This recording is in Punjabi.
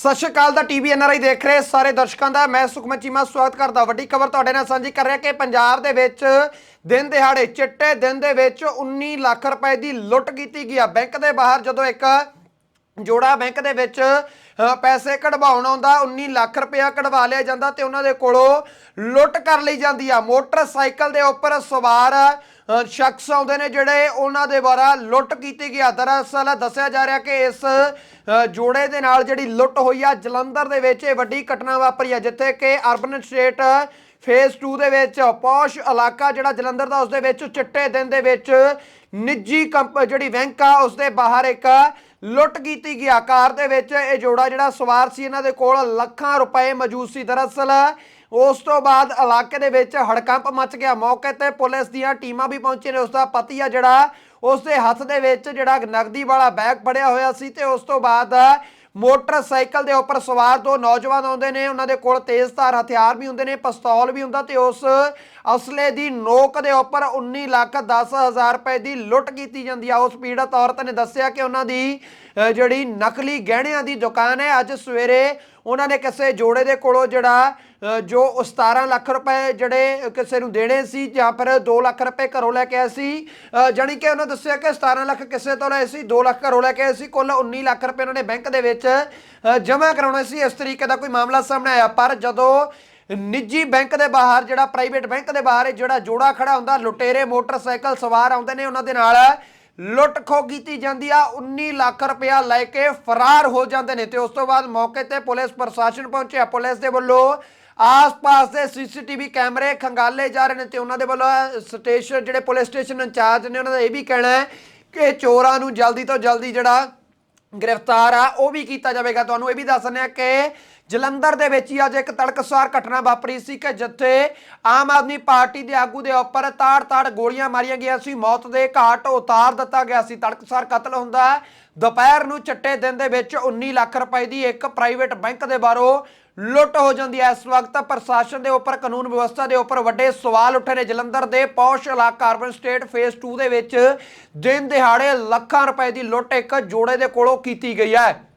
ਸਤਿ ਸ਼੍ਰੀ ਅਕਾਲ ਦਾ ਟੀਵੀ ਐਨਆਰਆਈ ਦੇਖ ਰਹੇ ਸਾਰੇ ਦਰਸ਼ਕਾਂ ਦਾ। ਮੈਂ ਸੁਖਮਨ ਚੀਮਾ, ਸਵਾਗਤ ਕਰਦਾ ਵੱਡੀ ਖਬਰ ਤੁਹਾਡੇ ਨਾਲ ਸਾਂਝੀ ਕਰ ਰਿਹਾ ਕਿ ਪੰਜਾਬ ਦੇ ਵਿੱਚ ਦਿਨ ਦਿਹਾੜੇ ਚਿੱਟੇ ਦਿਨ ਦੇ ਵਿੱਚ 19 ਲੱਖ ਰੁਪਏ ਦੀ ਲੁੱਟ ਕੀਤੀ ਗਈ ਆ। ਬੈਂਕ ਦੇ ਬਾਹਰ ਜਦੋਂ ਇੱਕ ਜੋੜਾ ਬੈਂਕ ਦੇ ਵਿੱਚ ਪੈਸੇ ਕਢਵਾਉਣ ਆਉਂਦਾ 19 ਲੱਖ ਰੁਪਇਆ ਕਢਵਾ ਲਿਆ ਜਾਂਦਾ ਤੇ ਉਹਨਾਂ ਦੇ ਕੋਲੋਂ ਲੁੱਟ ਕਰ ਲਈ ਜਾਂਦੀ ਆ। ਮੋਟਰਸਾਈਕਲ ਦੇ ਉੱਪਰ ਸਵਾਰ ਸ਼ਖਸ ਆਉਂਦੇ ਨੇ ਜਿਹੜੇ ਉਹਨਾਂ ਦੇ ਦੁਆਰਾ ਲੁੱਟ ਕੀਤੀ ਗਈ ਆ। ਦਰਅਸਲ ਦੱਸਿਆ ਜਾ ਰਿਹਾ ਕਿ ਇਸ ਜੋੜੇ ਦੇ ਨਾਲ ਜਿਹੜੀ ਲੁੱਟ ਹੋਈ ਆ, ਜਲੰਧਰ ਦੇ ਵਿੱਚ ਇਹ ਵੱਡੀ ਘਟਨਾ ਵਾਪਰੀ ਆ, ਜਿੱਥੇ ਕਿ ਅਰਬਨ ਸਟੇਟ ਫੇਜ਼ 2 ਦੇ ਵਿੱਚ ਪੌਸ਼ ਇਲਾਕਾ ਜਿਹੜਾ ਜਲੰਧਰ ਦਾ, ਉਸ ਦੇ ਵਿੱਚ ਚਿੱਟੇ ਦਿਨ ਦੇ ਵਿੱਚ ਨਿੱਜੀ ਕੰਪ, ਜਿਹੜੀ ਬੈਂਕ ਆ, ਉਸ ਦੇ ਬਾਹਰ ਇੱਕ ਲੁੱਟ ਕੀਤੀ ਗਿਆ ਕਾਰ ਦੇ ਵਿੱਚ ਇਹ ਜੋੜਾ ਜਿਹੜਾ ਸਵਾਰ ਸੀ, ਇਹਨਾਂ ਦੇ ਕੋਲ ਲੱਖਾਂ ਰੁਪਏ ਮੌਜੂਦ ਸੀ। ਦਰਅਸਲ, ਉਸ ਤੋਂ ਬਾਅਦ ਇਲਾਕੇ ਦੇ ਵਿੱਚ ਹੜਕੰਪ ਮਚ ਗਿਆ। ਮੌਕੇ ਤੇ ਪੁਲਿਸ ਦੀਆਂ ਟੀਮਾਂ ਵੀ ਪਹੁੰਚੀਆਂ ਨੇ। ਉਸ ਦਾ ਪਤੀ ਆ ਜਿਹੜਾ ਉਸ ਦੇ ਹੱਥ ਦੇ ਵਿੱਚ ਜਿਹੜਾ ਨਗਦੀ ਵਾਲਾ ਬੈਗ ਫੜਿਆ ਹੋਇਆ ਸੀ ਤੇ ਉਸ ਤੋਂ ਬਾਅਦ ਮੋਟਰਸਾਈਕਲ ਦੇ ਉੱਪਰ ਸਵਾਰ ਦੋ ਨੌਜਵਾਨ ਆਉਂਦੇ ਨੇ, ਉਹਨਾਂ ਦੇ ਕੋਲ ਤੇਜ਼ਧਾਰ ਹਥਿਆਰ ਵੀ ਹੁੰਦੇ ਨੇ, ਪਿਸਤੌਲ ਵੀ ਹੁੰਦਾ ਤੇ ਉਸ ਅਸਲੇ ਦੀ ਨੋਕ ਦੇ ਉੱਪਰ 19 ਲੱਖ 10 ਹਜ਼ਾਰ ਰੁਪਏ ਦੀ ਲੁੱਟ ਕੀਤੀ ਜਾਂਦੀ ਆ। ਉਸ ਪੀੜਤ ਔਰਤ ਨੇ ਦੱਸਿਆ ਕਿ ਉਹਨਾਂ ਦੀ ਜਿਹੜੀ ਨਕਲੀ ਗਹਿਣਿਆਂ ਦੀ ਦੁਕਾਨ ਹੈ, ਅੱਜ ਸਵੇਰੇ ਉਹਨਾਂ ਨੇ ਕਿਸੇ ਜੋੜੇ ਦੇ ਕੋਲੋਂ ਜਿਹੜਾ ਜੋ 17 ਲੱਖ ਰੁਪਏ ਜਿਹੜੇ ਕਿਸੇ ਨੂੰ ਦੇਣੇ ਸੀ ਜਾਂ ਫਿਰ 2 ਲੱਖ ਰੁਪਏ ਘਰੋਂ ਲੈ ਕੇ ਆਏ ਸੀ ਅ, ਜਾਣੀ ਕਿ ਉਹਨਾਂ ਦੱਸਿਆ ਕਿ 17 ਲੱਖ ਕਿਸੇ ਤੋਂ ਲਏ ਸੀ 2 ਲੱਖ ਘਰੋਂ ਲੈ ਕੇ ਆਏ ਸੀ ਕੁੱਲ 19 ਲੱਖ ਰੁਪਏ ਉਹਨਾਂ ਨੇ ਬੈਂਕ ਦੇ ਵਿੱਚ ਜਮ੍ਹਾਂ ਕਰਾਉਣੇ ਸੀ। ਇਸ ਤਰੀਕੇ ਦਾ ਕੋਈ ਮਾਮਲਾ ਸਾਹਮਣੇ ਆਇਆ। ਪਰ ਜਦੋਂ ਨਿੱਜੀ ਬੈਂਕ ਦੇ ਬਾਹਰ ਜਿਹੜਾ ਪ੍ਰਾਈਵੇਟ ਬੈਂਕ ਦੇ ਬਾਹਰ ਜਿਹੜਾ ਜੋੜਾ ਖੜਾ ਹੁੰਦਾ ਲੁਟੇਰੇ ਮੋਟਰਸਾਈਕਲ ਸਵਾਰ ਆਉਂਦੇ ਨੇ ਉਹਨਾਂ ਦੇ ਨਾਲ ਲੁੱਟ ਖੋ ਕੀਤੀ ਜਾਂਦੀ ਆ 19 ਲੱਖ ਰੁਪਇਆ ਲੈ ਕੇ ਫਰਾਰ ਹੋ ਜਾਂਦੇ ਨੇ। ਤੇ ਉਸ ਤੋਂ ਬਾਅਦ ਮੌਕੇ ਤੇ ਪੁਲਿਸ ਪ੍ਰਸ਼ਾਸਨ ਪਹੁੰਚਿਆ ਪੁਲਿਸ ਦੇ ਵੱਲੋਂ ਆਸ-ਪਾਸ ਦੇ ਸੀਸੀਟੀਵੀ ਕੈਮਰੇ ਖੰਗਾਲੇ ਜਾ ਰਹੇ ਨੇ ਤੇ ਉਹਨਾਂ ਦੇ ਵੱਲੋਂ ਸਟੇਸ਼ਨ, ਜਿਹੜੇ ਪੁਲਿਸ ਸਟੇਸ਼ਨ ਇੰਚਾਰਜ ਨੇ, ਉਹਨਾਂ ਦਾ ਇਹ ਵੀ ਕਹਿਣਾ ਹੈ ਕਿ ਚੋਰਾਂ ਨੂੰ ਜਲਦੀ ਤੋਂ ਜਲਦੀ ਜਿਹੜਾ ਗ੍ਰਿਫਤਾਰ ਆ, ਉਹ ਵੀ ਕੀਤਾ ਜਾਵੇਗਾ। ਤੁਹਾਨੂੰ ਇਹ ਵੀ ਦੱਸ ਦਿੰਦੇ ਆ ਕਿ ਜਲੰਧਰ ਦੇ ਵਿੱਚ ਹੀ ਅੱਜ ਇੱਕ ਤੜਕਸਾਰ ਘਟਨਾ ਵਾਪਰੀ ਸੀ ਕਿ ਜਿੱਥੇ ਆਮ ਆਦਮੀ ਪਾਰਟੀ ਦੇ ਆਗੂ ਦੇ ਉੱਪਰ ਤਾੜ-ਤਾੜ ਗੋਲੀਆਂ ਮਾਰੀਆਂ ਗਈਆਂ ਸੀ। ਮੌਤ ਦੇ ਘਾਟ ਉਤਾਰ ਦਿੱਤਾ ਗਿਆ ਸੀ। ਤੜਕਸਾਰ ਕਤਲ ਹੁੰਦਾ ਦੁਪਹਿਰ ਨੂੰ ਚਿੱਟੇ ਦਿਨ ਦੇ ਵਿੱਚ 19 ਲੱਖ ਰੁਪਏ ਦੀ ਇੱਕ ਪ੍ਰਾਈਵੇਟ ਬੈਂਕ ਦੇ ਬਾਹਰੋਂ ਲੁੱਟ ਹੋ ਜਾਂਦੀ ਹੈ ਇਸ ਵਕਤ। ਪ੍ਰਸ਼ਾਸਨ ਦੇ ਉੱਪਰ, ਕਾਨੂੰਨ ਵਿਵਸਥਾ ਦੇ ਉੱਪਰ ਵੱਡੇ ਸਵਾਲ ਉੱਠੇ ਨੇ। ਜਲੰਧਰ ਦੇ ਪੌਸ਼ ਇਲਾਕਾ, ਅਰਬਨ ਸਟੇਟ ਫੇਸ 2 ਦੇ ਵਿੱਚ ਦਿਨ ਦਿਹਾੜੇ ਲੱਖਾਂ ਰੁਪਏ ਦੀ ਲੁੱਟ ਇੱਕ ਜੋੜੇ ਦੇ ਕੋਲੋਂ ਕੀਤੀ ਗਈ ਹੈ।